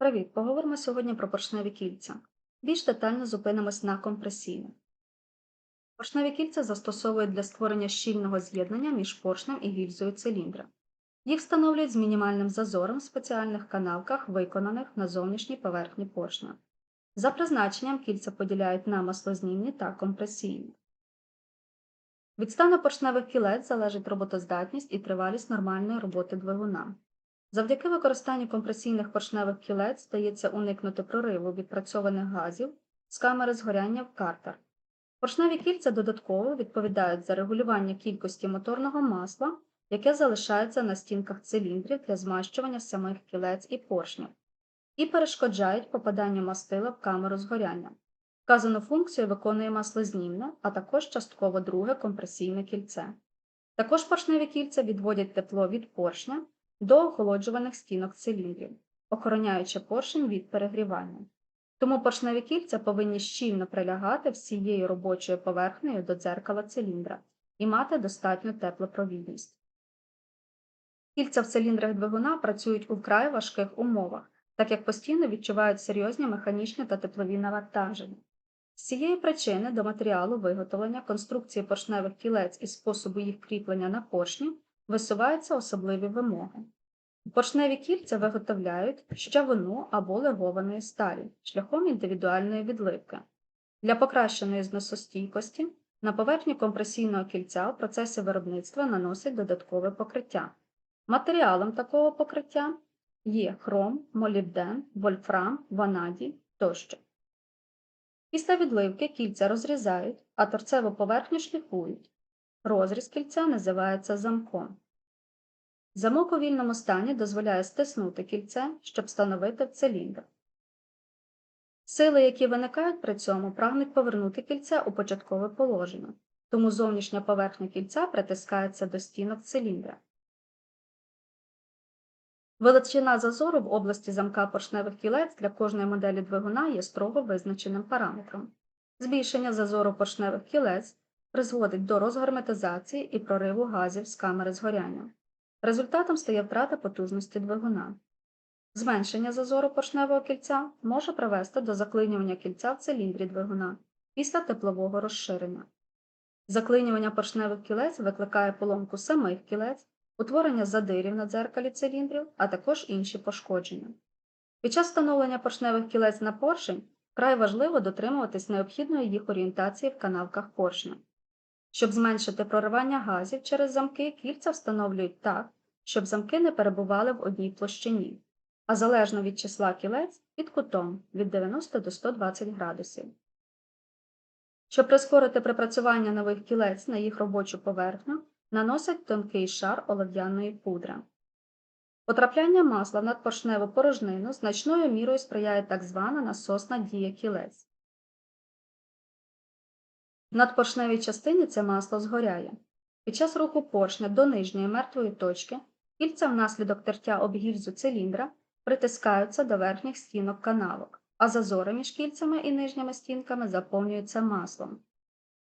Привіт! Поговоримо сьогодні про поршневі кільця. Більш детально зупинимось на компресійних. Поршневі кільця застосовують для створення щільного з'єднання між поршнем і гільзою циліндра. Їх встановлюють з мінімальним зазором в спеціальних канавках, виконаних на зовнішній поверхні поршня. За призначенням кільця поділяють на маслознімні та компресійні. Від стану поршневих кілець залежить роботоздатність і тривалість нормальної роботи двигуна. Завдяки використанню компресійних поршневих кілець вдається уникнути прориву відпрацьованих газів з камери згоряння в картер. Поршневі кільця додатково відповідають за регулювання кількості моторного масла, яке залишається на стінках циліндрів для змащування самих кілець і поршнів, і перешкоджають попаданню мастила в камеру згоряння. Вказану функцію виконує маслознімне, а також частково друге компресійне кільце. Також поршневі кільця відводять тепло від поршня до охолоджуваних стінок циліндрів, охороняючи поршень від перегрівання. Тому поршневі кільця повинні щільно прилягати всією робочою поверхнею до дзеркала циліндра і мати достатню теплопровідність. Кільця в циліндрах двигуна працюють у вкрай важких умовах, так як постійно відчувають серйозні механічні та теплові навантаження. З цієї причини до матеріалу виготовлення конструкції поршневих кілець і способу їх кріплення на поршні висуваються особливі вимоги. Поршневі кільця виготовляють з чавуну або легованої сталі шляхом індивідуальної відливки. Для покращеної зносостійкості на поверхню компресійного кільця в процесі виробництва наносять додаткове покриття. Матеріалом такого покриття є хром, молібден, вольфрам, ванадій тощо. Після відливки кільця розрізають, а торцеву поверхню шліфують. Розріз кільця називається замком. Замок у вільному стані дозволяє стиснути кільце, щоб встановити циліндр. Сили, які виникають при цьому, прагнуть повернути кільце у початкове положення, тому зовнішня поверхня кільця притискається до стінок циліндра. Величина зазору в області замка поршневих кілець для кожної моделі двигуна є строго визначеним параметром. Збільшення зазору поршневих кілець призводить до розгерметизації і прориву газів з камери згоряння. Результатом стає втрата потужності двигуна. Зменшення зазору поршневого кільця може привести до заклинювання кільця в циліндрі двигуна після теплового розширення. Заклинювання поршневих кілець викликає поломку самих кілець, утворення задирів на дзеркалі циліндрів, а також інші пошкодження. Під час встановлення поршневих кілець на поршень вкрай важливо дотримуватись необхідної їх орієнтації в канавках поршня. Щоб зменшити проривання газів через замки, кільця встановлюють так, щоб замки не перебували в одній площині, а залежно від числа кілець під кутом від 90 до 120 градусів. Щоб прискорити припрацювання нових кілець на їх робочу поверхню, наносять тонкий шар олов'яної пудри. Потрапляння масла в надпоршневу порожнину значною мірою сприяє так звана насосна дія кілець. В надпоршневій частині це масло згоряє. Під час руху поршня до нижньої мертвої точки кільця внаслідок тертя об гільзу циліндра притискаються до верхніх стінок канавок, а зазори між кільцями і нижніми стінками заповнюються маслом.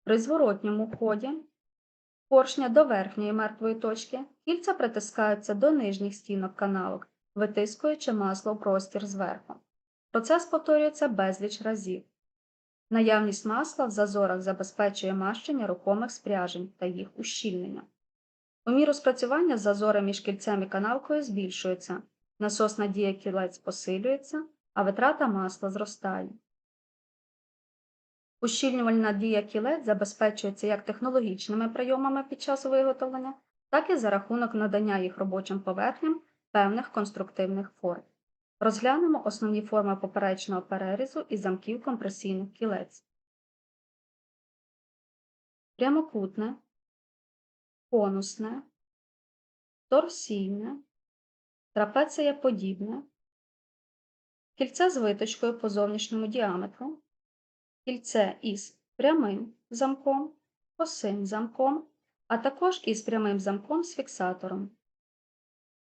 При зворотньому ході поршня до верхньої мертвої точки кільця притискаються до нижніх стінок канавок, витискуючи масло в простір зверху. Процес повторюється безліч разів. Наявність масла в зазорах забезпечує мащення рухомих спряжень та їх ущільнення. У міру спрацювання зазори між кільцем і канавкою збільшуються, насосна дія кілець посилюється, а витрата масла зростає. Ущільнювальна дія кілець забезпечується як технологічними прийомами під час виготовлення, так і за рахунок надання їх робочим поверхням певних конструктивних форм. Розглянемо основні форми поперечного перерізу і замків компресійних кілець. Прямокутне, конусне, торсійне, трапецієподібне, кільце з виточкою по зовнішньому діаметру, кільце із прямим замком, косим замком, а також із прямим замком з фіксатором.